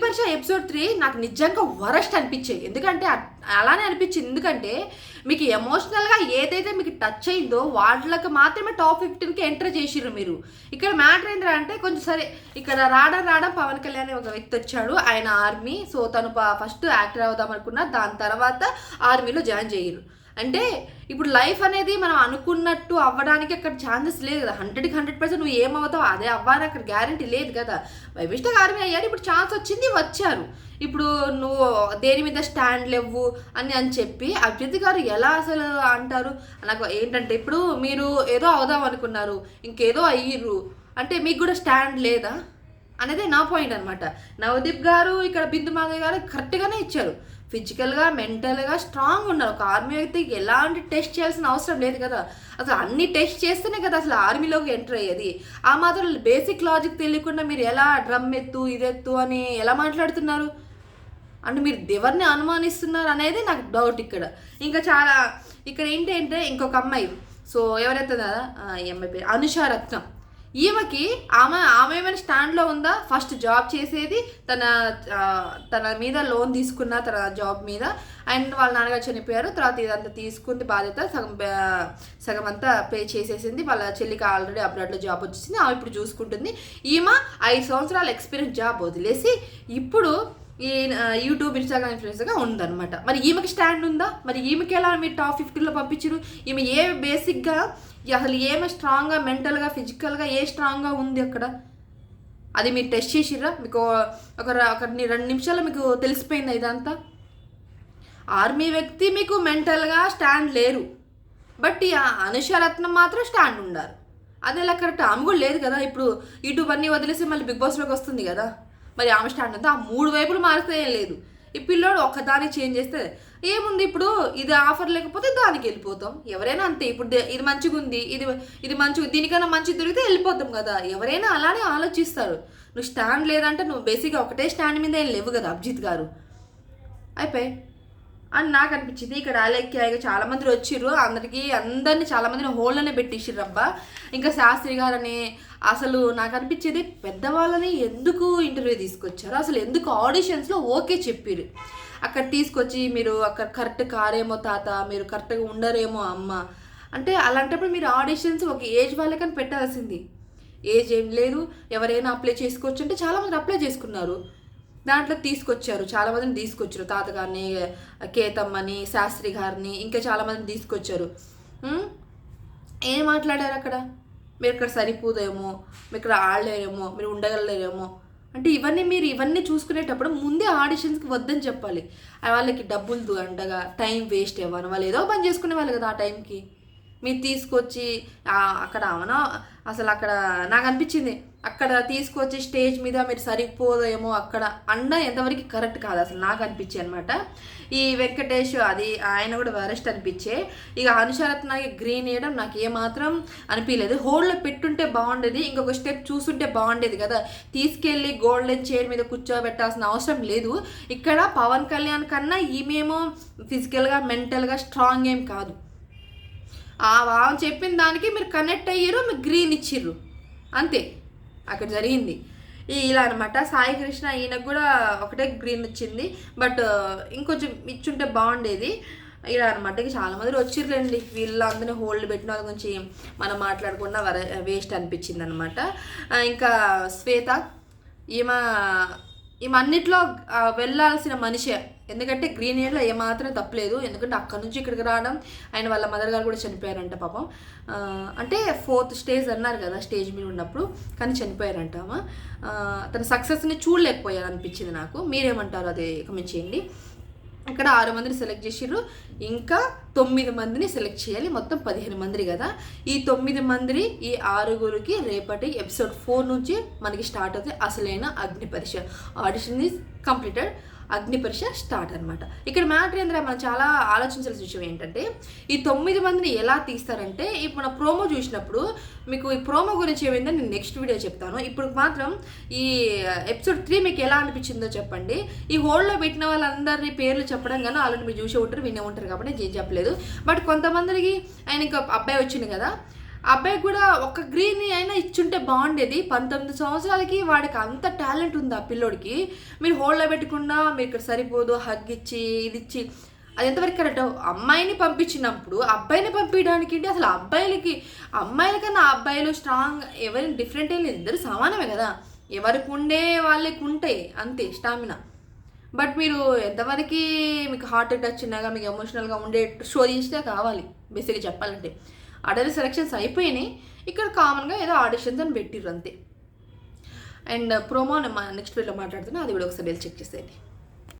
పరిష episode three నాకు నిజంగా worst అనిపించేది. ఎందుకంటే అలానే అనిపించింది. ఎందుకంటే మీకు ఎమోషనల్గా ఏదైతే మీకు టచ్ అయిందో వాళ్ళకి మాత్రమే టాప్ ఫిఫ్టీన్కి ఎంటర్ చేసిర్రు మీరు. ఇక్కడ మ్యాటర్ ఏంటంటే అంటే కొంచెం సరే ఇక్కడ రావడం రావడం పవన్ కళ్యాణ్ ఒక వ్యక్తి వచ్చాడు. ఆయన ఆర్మీ సో తను ఫస్ట్ యాక్టర్ అవుదాం అనుకున్నా దాని తర్వాత ఆర్మీలో జాయిన్ చేయరు అంటే ఇప్పుడు లైఫ్ అనేది మనం అనుకున్నట్టు అవ్వడానికి అక్కడ ఛాన్సెస్ లేదు కదా. హండ్రెడ్కి హండ్రెడ్ పర్సెంట్ నువ్వు ఏమవుతావు అదే అవ్వని అక్కడ గ్యారంటీ లేదు కదా. వైవిష్ట ఆర్మీ అయ్యారు ఇప్పుడు ఛాన్స్ వచ్చింది వచ్చారు. ఇప్పుడు నువ్వు దేని మీద స్టాండ్ లేవు అని అని చెప్పి అభ్యర్థి గారు ఎలా అసలు అంటారు? నాకు ఏంటంటే ఇప్పుడు మీరు ఏదో అవుదాం అనుకున్నారు ఇంకేదో అయ్యిర్రు అంటే మీకు కూడా స్టాండ్ లేదా? అనేది నా పాయింట్ అనమాట నవదీప్ గారు ఇక్కడ బిందు మాధవ్ గారు కరెక్ట్గానే ఇచ్చారు. ఫిజికల్గా మెంటల్గా స్ట్రాంగ్ ఉన్నారు. ఒక ఆర్మీ వ్యక్తికి ఎలాంటి టెస్ట్ చేయాల్సిన అవసరం లేదు కదా. అసలు అన్ని టెస్ట్ చేస్తేనే కదా అసలు ఆర్మీలోకి ఎంటర్ అయ్యేది. ఆ మాత్రం బేసిక్ లాజిక్ తెలియకుండా మీరు ఎలా డ్రమ్ ఎత్తు ఇదెత్తు అని ఎలా మాట్లాడుతున్నారు? అంటే మీరు ఎవరిని అనుమానిస్తున్నారు అనేది నాకు డౌట్ ఇక్కడ. ఇంకా చాలా ఇక్కడ ఏంటి అంటే ఇంకొక అమ్మాయి. సో ఎవరైతే కదా ఈ అమ్మాయి పేరు అనుష రత్నం. ఈమెకి ఆమె ఆమె ఏమైనా స్టాండ్లో ఉందా? ఫస్ట్ జాబ్ చేసేది తన తన మీద లోన్ తీసుకున్న తన జాబ్ మీద. అండ్ వాళ్ళ నాన్నగారు చనిపోయారు. తర్వాత ఇదంతా తీసుకుంది బాధ్యత. సగం సగం అంతా పే చేసేసింది. వాళ్ళ చెల్లికి ఆల్రెడీ అబ్రాడ్లో జాబ్ వచ్చేసింది. ఆమె ఇప్పుడు చూసుకుంటుంది. ఈమె ఐదు సంవత్సరాల ఎక్స్పీరియన్స్ జాబ్ వదిలేసి ఇప్పుడు ఈ యూట్యూబ్ ఇన్స్టాగ్రామ్ ఇన్ఫ్లుయెన్సర్గా ఉందన్నమాట. మరి ఈమెకి స్టాండ్ ఉందా? మరి ఈమెకి ఎలా మీరు టాప్ ఫిఫ్టీలో పంపించారు ఈమె ఏ బేసిక్గా అసలు ఏమి స్ట్రాంగ్గా మెంటల్గా ఫిజికల్గా ఏ స్ట్రాంగ్గా ఉంది అక్కడ? అది మీరు టెస్ట్ చేసిర్రా? మీకు ఒక ఒక రెండు నిమిషాలు మీకు తెలిసిపోయింది ఇదంతా? ఆర్మీ వ్యక్తి మీకు మెంటల్గా స్టాండ్ లేరు. బట్ ఈ అనుషరత్నం మాత్రం స్టాండ్ ఉండాలి. అది ఎలా కరెక్ట్ ఆమె కూడా లేదు కదా? ఇప్పుడు యూట్యూబ్ అన్నీ వదిలేసి మళ్ళీ బిగ్ బాస్లోకి వస్తుంది కదా? మరి ఆమె స్టాండ్ ఉందా? ఆ మూడు వైపులు మారితే ఏం లేదు. ఈ పిల్లోడు ఒక్కదాన్ని చేంజ్ చేస్తే ఏముంది ఇప్పుడు? ఇది ఆఫర్ లేకపోతే దానికి వెళ్ళిపోతాం. ఎవరైనా అంతే. ఇప్పుడు దే- ఇది మంచిగా ఉంది ఇది ఇది మంచిగా దీనికన్నా మంచి దొరికితే వెళ్ళిపోతాం కదా. ఎవరైనా అలానే ఆలోచిస్తారు. నువ్వు స్టాండ్ లేదంటే నువ్వు బేసిక్గా ఒకటే స్టాండ్ మీద ఏం లేవు కదా అభిజిత్ గారు. అయిపోయి అని నాకు అనిపించింది. ఇక్కడ అలెక్కి చాలా మంది వచ్చిర్రు అందరికి అందరినీ చాలా మందిని హోల్లోనే పెట్టించిర్రు అబ్బా. ఇంకా శాస్త్రి గారని అసలు నాకు అనిపించేది పెద్దవాళ్ళని ఎందుకు ఇంటర్వ్యూ తీసుకొచ్చారు? అసలు ఎందుకు ఆడిషన్స్లో ఓకే చెప్పిర్రు? అక్కడ తీసుకొచ్చి మీరు అక్కడ కరెక్ట్ కారేమో తాత మీరు కరెక్ట్గా ఉండరేమో అమ్మ. అంటే అలాంటప్పుడు మీరు ఆడిషన్స్ ఒక ఏజ్ వాళ్ళకని పెట్టాల్సింది. ఏజ్ ఏం లేదు. ఎవరైనా అప్లై చేసుకోవచ్చు అంటే చాలామంది అప్లై చేసుకున్నారు. దాంట్లో తీసుకొచ్చారు. చాలా మందిని తీసుకొచ్చారు. తాతగారిని కేతమ్మని శాస్త్రి గారిని ఇంకా చాలా మందిని తీసుకొచ్చారు. ఏం మాట్లాడారు అక్కడ? మీరు ఇక్కడ సరిపోదేమో? మీరు ఇక్కడ ఆడలేరేమో? మీరు ఉండగలరేమో అంటే ఇవన్నీ మీరు ఇవన్నీ చూసుకునేటప్పుడు ముందే ఆడిషన్స్కి వద్దని చెప్పాలి. ఆ వాళ్ళకి డబ్బులు అండగా టైం వేస్ట్ ఇవ్వను వాళ్ళు ఏదో పని చేసుకునే వాళ్ళు కదా ఆ టైంకి. మీరు తీసుకొచ్చి అక్కడ అవునా? అసలు అక్కడ నాకు అనిపించింది అక్కడ తీసుకొచ్చి స్టేజ్ మీద మీరు సరిపోదేమో అక్కడ అన్న ఎంతవరకు కరెక్ట్ కాదు అసలు నాకు అనిపించే అనమాట ఈ వెంకటేష్ అది ఆయన కూడా వరెస్ట్ అనిపించే. ఇక అనుషరత్నకి గ్రీన్ వేయడం నాకు ఏమాత్రం అనిపించలేదు. హోల్డ్లో పెట్టుంటే బాగుండేది ఇంకొక స్టెప్ చూస్తుంటే బాగుండేది కదా. తీసుకెళ్ళి గోల్డెన్ చైర్ మీద కూర్చోబెట్టాల్సిన అవసరం లేదు. ఇక్కడ పవన్ కళ్యాణ్ కన్నా ఈమెమో ఫిజికల్గా మెంటల్గా స్ట్రాంగ్ ఏం కాదు. ఆ ఆమె చెప్పిన దానికి మీరు కనెక్ట్ అయ్యారు మీరు గ్రీన్ ఇచ్చిర్రు. అంతే. అక్కడ జరిగింది. ఇలా అనమాట సాయి కృష్ణ ఈయనకు కూడా ఒకటే గ్రీన్ వచ్చింది బట్ ఇంకొంచెం ఇచ్చుంటే బాగుండేది. ఇలా అనమాట ఇక చాలా మంది వీళ్ళందరినీ హోల్డ్ పెట్టిన వాళ్ళ గురించి మనం మాట్లాడకుండా వర వేస్ట్ అనిపించింది అనమాట ఇంకా శ్వేత ఈమె ఇవన్నిట్లో వెళ్ళాల్సిన మనిషే. ఎందుకంటే గ్రీన్ ఇయర్లో ఏమాత్రం తప్పలేదు ఎందుకంటే అక్కడ నుంచి ఇక్కడికి రావడం ఆయన వాళ్ళ మదర్ గారు కూడా చనిపోయారంట పాపం. అంటే ఫోర్త్ స్టేజ్ అన్నారు కదా స్టేజ్ మీద ఉన్నప్పుడు కానీ చనిపోయారంట తన సక్సెస్ని చూడలేకపోయారు అనిపించింది నాకు. మీరేమంటారు? అది కమెంట్ చేయండి. ఇక్కడ ఆరు మందిని సెలెక్ట్ చేసిర్రు. ఇంకా తొమ్మిది మందిని సెలెక్ట్ చేయాలి. మొత్తం పదిహేను మంది కదా. ఈ తొమ్మిది మంది ఈ ఆరుగురికి రేపటి ఎపిసోడ్ ఫోర్ నుంచి మనకి స్టార్ట్ అవుతుంది. అసలైన అగ్ని పరీక్ష. ఆడిషన్ ఈజ్ కంప్లీటెడ్ అగ్ని పరీక్ష స్టార్ట్ అనమాట ఇక్కడ మ్యాటర్ ఏంటంటే మనం చాలా ఆలోచించాల్సిన విషయం ఏంటంటే ఈ తొమ్మిది మందిని ఎలా తీస్తారంటే ఇప్పుడు మన ప్రోమో చూసినప్పుడు మీకు ఈ ప్రోమో గురించి ఏమైందో నేను నెక్స్ట్ వీడియో చెప్తాను. ఇప్పుడు మాత్రం ఈ ఎపిసోడ్ త్రీ మీకు ఎలా అనిపించిందో చెప్పండి. ఈ హోల్డ్లో పెట్టిన వాళ్ళందరినీ పేర్లు చెప్పడం కానీ ఆల్రెడీ మీరు చూసే ఉంటారు వినే ఉంటారు కాబట్టి నేను ఏం చెప్పలేదు. బట్ కొంతమందికి ఆయన ఇంకా అబ్బాయి వచ్చింది కదా అబ్బాయి కూడా ఒక గ్రీన్ అయినా ఇచ్చుంటే బాగుండేది. పంతొమ్మిది సంవత్సరాలకి వాడికి అంత టాలెంట్ ఉంది ఆ పిల్లోడికి. మీరు హోల్డ్లో పెట్టకుండా మీరు ఇక్కడ సరిపోదు హగ్ ఇచ్చి ఇది ఇచ్చి. అది ఎంతవరకు కరెక్ట్? అమ్మాయిని పంపించినప్పుడు అబ్బాయిని పంపించడానికి ఏంటి అసలు అబ్బాయిలకి అమ్మాయిల కన్నా అబ్బాయిలు స్ట్రాంగ్ ఎవరిని డిఫరెంట్ అయిన లేదు. ఇద్దరు సమానమే కదా. ఎవరికి ఉండే వాళ్ళకి ఉంటాయి అంతే స్టామినా బట్ మీరు ఎంతవరకు మీకు హార్ట్ అటాక్ చిన్నగా మీకు ఎమోషనల్గా ఉండే షో చేస్తే కావాలి. బేసిక్గా చెప్పాలంటే. అడర్ సెలక్షన్స్ అయిపోయినాయి. ఇక్కడ కామన్గా ఏదో ఆడిషన్స్ అని పెట్టిర్రు అంతే. అండ్ ప్రోమో నెక్స్ట్ వీడియో మాట్లాడుతున్నా అది కూడా ఒకసారి వెళ్ళి చెక్ చేసేయండి.